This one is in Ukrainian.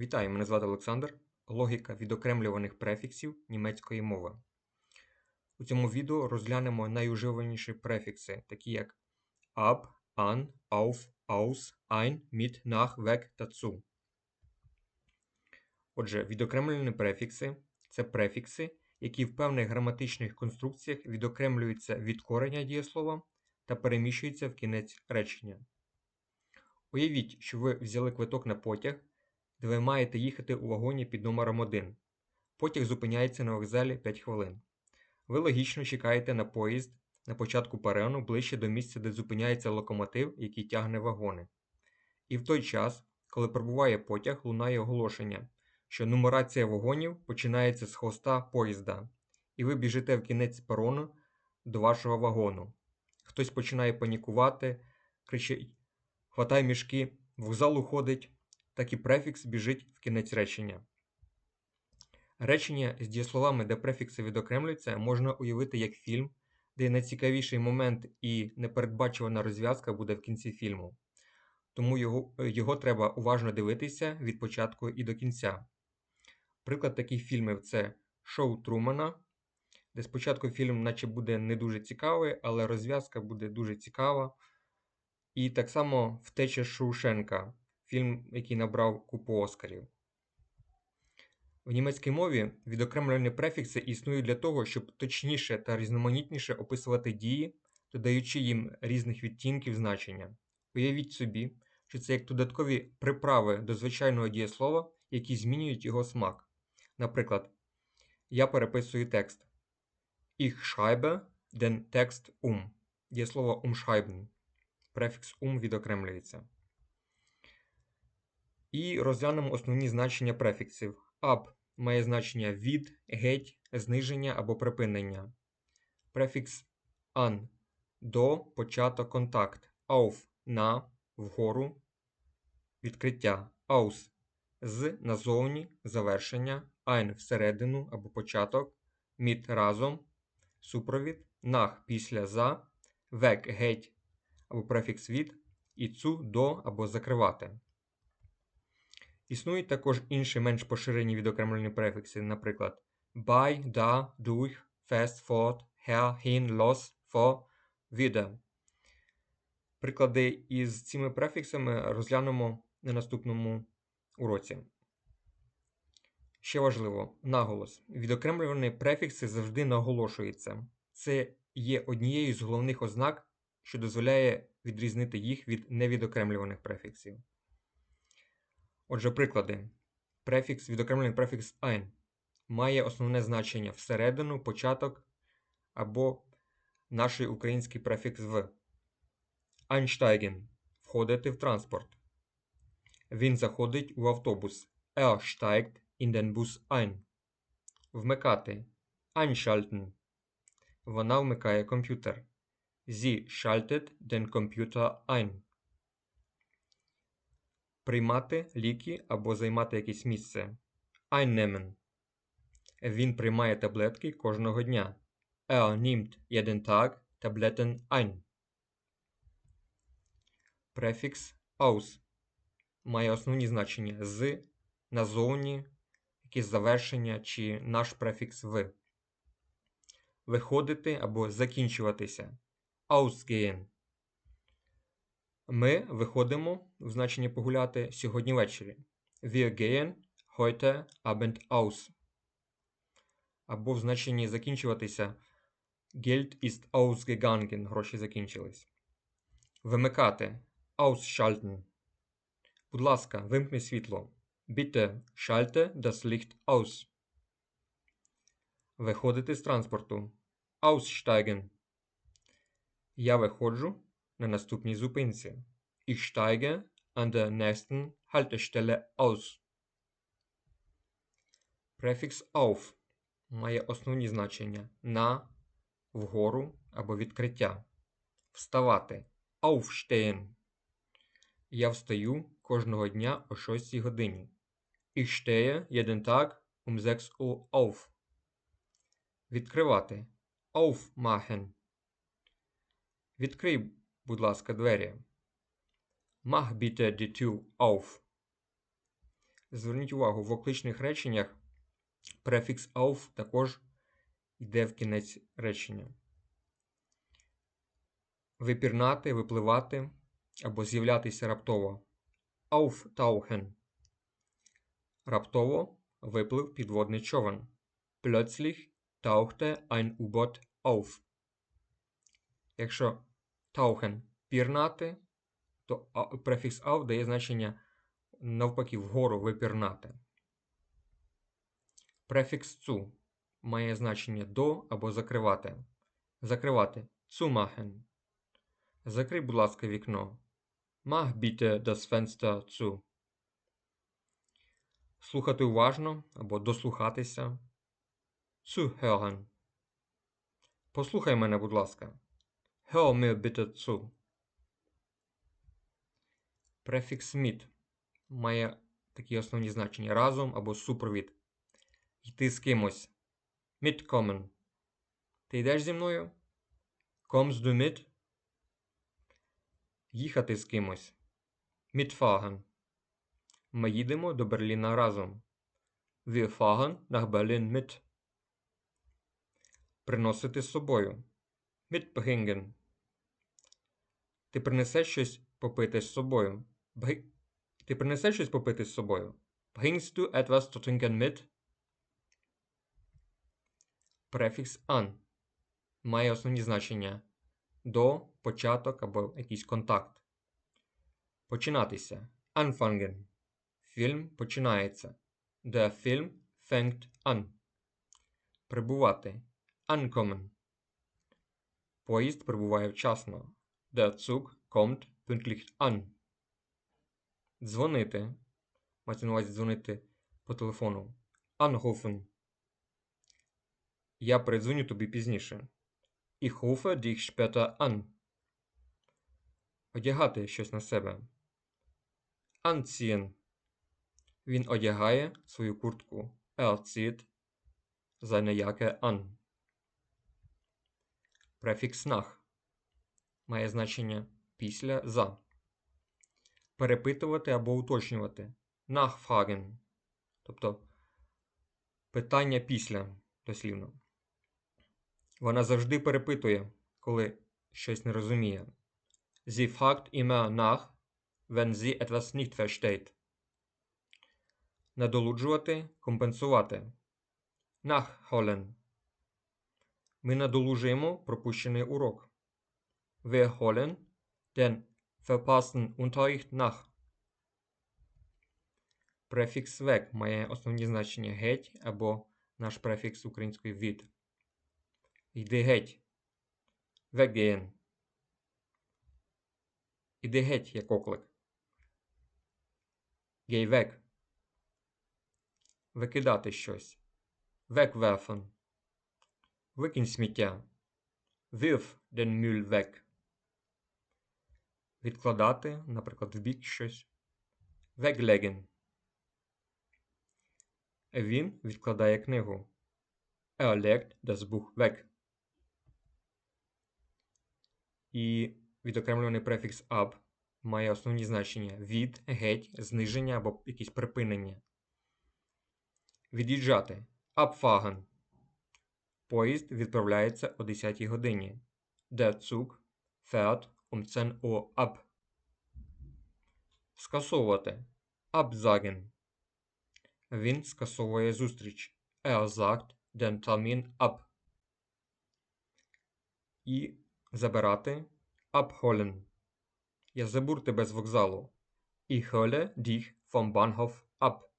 Вітаю, мене звати Олександр. Логіка відокремлюваних префіксів німецької мови. У цьому відео розглянемо найуживаніші префікси, такі як ab, an, auf, aus, ein, mit, nach, weg та zu. Отже, відокремлені префікси це префікси, які в певних граматичних конструкціях відокремлюються від кореня дієслова та переміщуються в кінець речення. Уявіть, що ви взяли квиток на потяг, де ви маєте їхати у вагоні під номером 1. Потяг зупиняється на вокзалі 5 хвилин. Ви логічно чекаєте на поїзд на початку перену ближче до місця, де зупиняється локомотив, який тягне вагони. І в той час, коли прибуває потяг, лунає оголошення, що нумерація вагонів починається з хвоста поїзда, і ви біжите в кінець перону до вашого вагону. Хтось починає панікувати, кричить: Хватай мішки, вокзал уходить, так і префікс біжить в кінець речення. Речення з дієсловами, де префікси відокремлюються, можна уявити як фільм, де найцікавіший момент і непередбачувана розв'язка буде в кінці фільму. Тому його, його треба уважно дивитися від початку і до кінця. Приклад таких фільмів це Шоу Трумана, де спочатку фільм, наче буде не дуже цікавий, але розв'язка буде дуже цікава. І так само Втеча Шоушенка, фільм, який набрав купу Оскарів. В німецькій мові відокремлені префікси існують для того, щоб точніше та різноманітніше описувати дії, додаючи їм різних відтінків значення. Уявіть собі, що це як додаткові приправи до звичайного дієслова, які змінюють його смак. Наприклад, я переписую текст. Ich schreibe den Text um. Дієслово umschreiben. Префікс um відокремлюється. І розглянемо основні значення префіксів. Ab має значення від, геть, зниження або припинення. Префікс an до початок контакт. Auf на вгору відкриття. Aus з назовні завершення. Ein всередину або початок. Mit разом супровід. Nach після за. Weg геть або префікс від. І цу до або закривати. Існують також інші менш поширені відокремлені префікси, наприклад, by, da, durch, fest, fort, her, hin, los, for, wieder. Приклади із цими префіксами розглянемо на наступному уроці. Ще важливо, наголос. Відокремлювані префікси завжди наголошуються. Це є однією з головних ознак, що дозволяє відрізнити їх від невідокремлюваних префіксів. Отже, приклади. Префікс, відокремлений префікс ein має основне значення всередину, початок або наш український префікс в. Einsteigen – входити в транспорт. Він заходить у автобус. Er steigt in den Bus ein. Вмикати. Einschalten. Вона вмикає комп'ютер. Sie schaltet den Computer ein. Приймати ліки або займати якесь місце. Einnehmen. Він приймає таблетки кожного дня. Er nimmt jeden Tag Tabletten ein. Префікс aus має основні значення з, назовні, якесь завершення чи наш префікс в. Виходити або закінчуватися. Ausgehen. Ми виходимо в значенні погуляти сьогодні ввечері. Wir gehen heute Abend aus. Або в значенні закінчуватися Geld ist ausgegangen. Гроші закінчились. Вимикати. Ausschalten. Будь ласка, вимкни світло. Bitte schalte das Licht aus. Виходити з транспорту. Aussteigen. Я виходжу на наступній зупинці. Ich steige an der nächsten Haltestelle aus. Префікс auf має основні значення на, вгору або відкриття. Вставати. Aufstehen. Я встаю кожного дня о 6 годині. Ich stehe jeden Tag um 6 Uhr auf. Відкривати. Aufmachen. Відкрий, будь ласка, двері. Mach bitte die auf. Зверніть увагу, в окличних реченнях префікс auf також йде в кінець речення. Випірнати, випливати або з'являтися раптово. Auftauchen. Раптово виплив підводний човен. Plötzlich tauchte ein U-Boot auf. Якщо tauchen пірнати, то префікс auf дає значення навпаки вгору випірнати. Префікс zu має значення до або закривати. Закривати zumachen. Закрий, будь ласка, вікно. Mach bitte das Fenster zu. Слухати уважно або дослухатися. Zuhören. Послухай мене, будь ласка. Hör mir bitte zu. Префікс mit має такі основні значення разом або супровід. Йти з кимось. Mitkommen. Ти йдеш зі мною? Kommst du mit? Їхати з кимось. Mitfahren. Ми їдемо до Берліна разом. Wir fahren nach Berlin mit. Приносити з собою. Mitbringen. Ти принесеш щось попити з собою. Бри- Ти принесеш щось попити з собою? Bringst du etwas zu trinken mit? Префікс an має основні значення до, початок або якийсь контакт. Починатися. Anfangen. Фільм починається. Der Film fängt an. Прибувати. Ankommen. Поїзд прибуває вчасно. Der Zug kommt pünktlich an. Дзвонити. Мається на увазі дзвонити по телефону. Anrufen. Я передзвоню тобі пізніше. Ich rufe dich später an. Одягати щось на себе. Anziehen. Він одягає свою куртку. Er zieht seine Jacke an. Префікс nach має значення після за. Перепитувати або уточнювати. Nachfragen. Тобто питання після дослівно. Вона завжди перепитує, коли щось не розуміє. Sie fragt immer nach, wenn sie etwas nicht versteht. Надолуджувати, компенсувати. Nachholen. Ми надолужуємо пропущений урок. Wir holen den verpassten Unterricht nach. Префікс weg має основні значення геть або наш префікс української від. Йди геть. Weggehen. Іди геть, як оклик. Weg. Викидати щось. Wegwerfen. Викинь сміття. Wirf den Müll weg. Відкладати, наприклад, в бік щось. Weglegen. Він відкладає книгу. Er legt das Buch weg. І відокремлений префікс ab має основні значення від, геть, зниження або якесь припинення. Від'їжджати. Abfahren. Поїзд відправляється о 10 годині. Der Zug fährt um 10 ab. Скасовувати. Absagen. Він скасовує зустріч. Er sagt den Termin ab. І забирати. Abholen. Я забур тебе з вокзалу. Ich hole dich vom Bahnhof ab.